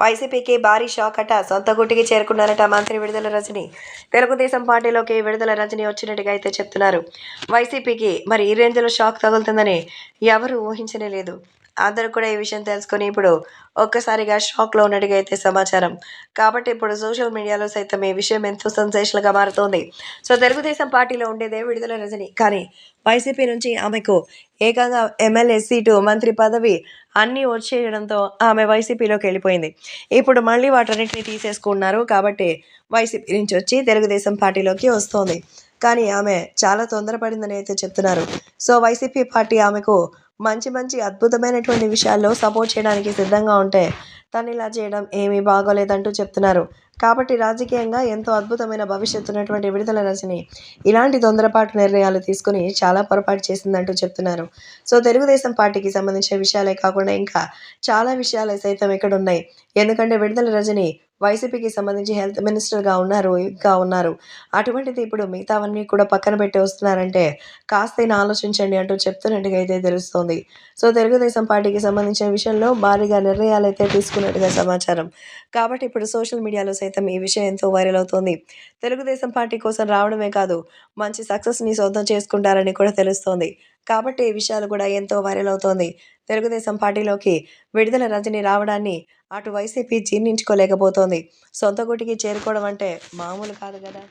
వైసీపీకి భారీ షాక్ అట. సొంత గుట్టికి చేరుకున్నారట మంత్రి విడుదల రజని. తెలుగుదేశం పార్టీలోకి విడుదల రజని వచ్చినట్టుగా అయితే చెప్తున్నారు. వైసీపీకి మరి ఈ రేంజ్లో షాక్ తగులుతుందని ఎవరు ఊహించనే లేదు. అందరూ కూడా ఈ విషయం తెలుసుకొని ఇప్పుడు ఒక్కసారిగా షాక్లో ఉన్నట్టుగా అయితే సమాచారం. కాబట్టి ఇప్పుడు సోషల్ మీడియాలో సైతం ఈ విషయం ఎంతో సెన్సేషన్గా మారుతోంది. సో తెలుగుదేశం పార్టీలో ఉండేదే విడుదల రజని. కానీ వైసీపీ నుంచి ఆమెకు ఏకంగా ఎమ్మెల్యే సీటు మంత్రి పదవి అన్నీ వచ్చేయడంతో ఆమె వైసీపీలోకి వెళ్ళిపోయింది. ఇప్పుడు మళ్ళీ వాటన్నిటిని తీసేసుకున్నారు కాబట్టి వైసీపీ నుంచి వచ్చి తెలుగుదేశం పార్టీలోకి వస్తోంది. కానీ ఆమె చాలా తొందరపడిందని అయితే చెప్తున్నారు. సో వైసీపీ పార్టీ ఆమెకు మంచి మంచి అద్భుతమైనటువంటి విషయాల్లో సపోర్ట్ చేయడానికి సిద్ధంగా ఉంటే తను ఇలా చేయడం ఏమీ బాగోలేదంటూ చెప్తున్నారు. కాబట్టి రాజకీయంగా ఎంతో అద్భుతమైన భవిష్యత్తు ఉన్నటువంటి విడుదల రజని ఇలాంటి తొందరపాటు నిర్ణయాలు తీసుకుని చాలా పొరపాటు చేసిందంటూ చెప్తున్నారు. సో తెలుగుదేశం పార్టీకి సంబంధించిన విషయాలే కాకుండా ఇంకా చాలా విషయాలు సైతం ఇక్కడ ఉన్నాయి ఎందుకంటే విడుదల రజని వైసీపీకి సంబంధించి హెల్త్ మినిస్టర్గా ఉన్నారు ఇంకా ఉన్నారు. అటువంటిది ఇప్పుడు మిగతావన్నీ కూడా పక్కన పెట్టి వస్తున్నారంటే కాస్తైనా ఆలోచించండి అంటూ చెప్తున్నట్టుగా అయితే తెలుస్తోంది. సో తెలుగుదేశం పార్టీకి సంబంధించిన విషయంలో భారీగా నిర్ణయాలు అయితే తీసుకున్నట్టుగా సమాచారం. కాబట్టి ఇప్పుడు సోషల్ మీడియాలో సైతం ఈ విషయం ఎంతో వైరల్ అవుతోంది. తెలుగుదేశం పార్టీ కోసం రావడమే కాదు మంచి సక్సెస్ని సొంతం చేసుకుంటారని కూడా తెలుస్తోంది. కాబట్టి ఈ విషయాలు కూడా ఎంతో వైరల్ అవుతోంది. తెలుగుదేశం పార్టీలోకి విడుదల రజని రావడాన్ని అటు వైసీపీ జీర్ణించుకోలేకపోతోంది. సొంత గుటికి చేరుకోవడం అంటే మామూలు కాదు కదా?